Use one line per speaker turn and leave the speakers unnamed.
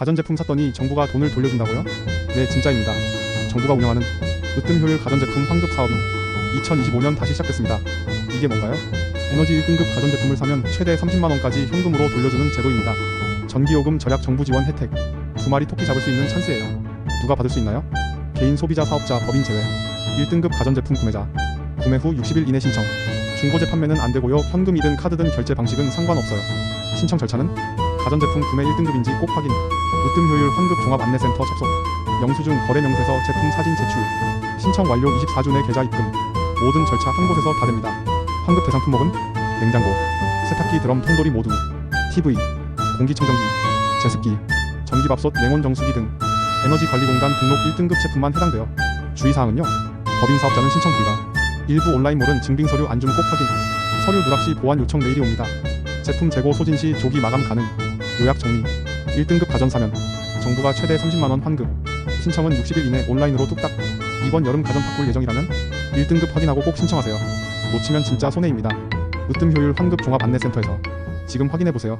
가전제품 샀더니 정부가 돈을 돌려준다고요? 네, 진짜입니다. 정부가 운영하는 으뜸 효율 가전제품 환급 사업이 2025년 다시 시작됐습니다. 이게 뭔가요? 에너지 1등급 가전제품을 사면 최대 30만원까지 현금으로 돌려주는 제도입니다. 전기요금 절약 정부 지원 혜택. 두 마리 토끼 잡을 수 있는 찬스예요. 누가 받을 수 있나요? 개인 소비자 사업자 법인 제외. 1등급 가전제품 구매자. 구매 후 60일 이내 신청. 중고제 판매는 안 되고요. 현금이든 카드든 결제 방식은 상관없어요. 신청 절차는 가전제품 구매 1등급인지 꼭 확인. 으뜸 효율 환급 종합 안내센터 접속. 영수증 거래 명세서 제품 사진 제출. 신청 완료 24주 내 계좌 입금. 모든 절차 한 곳에서 다 됩니다. 환급 대상 품목은 냉장고, 세탁기 드럼 통돌이 모두, TV, 공기청정기, 제습기, 전기밥솥 냉온 정수기 등 에너지관리공단 등록 1등급 제품만 해당되어 주의사항은요. 법인 사업자는 신청 불가. 일부 온라인몰은 증빙 서류 안줌 꼭 확인. 서류 누락 시 보완 요청 메일이 옵니다. 제품 재고 소진 시 조기 마감 가능. 요약 정리. 1등급 가전 사면 정부가 최대 30만원 환급. 신청은 60일 이내 온라인으로 뚝딱. 이번 여름 가전 바꿀 예정이라면 1등급 확인하고 꼭 신청하세요. 놓치면 진짜 손해입니다. 으뜸 효율 환급 종합 안내센터에서 지금 확인해 보세요.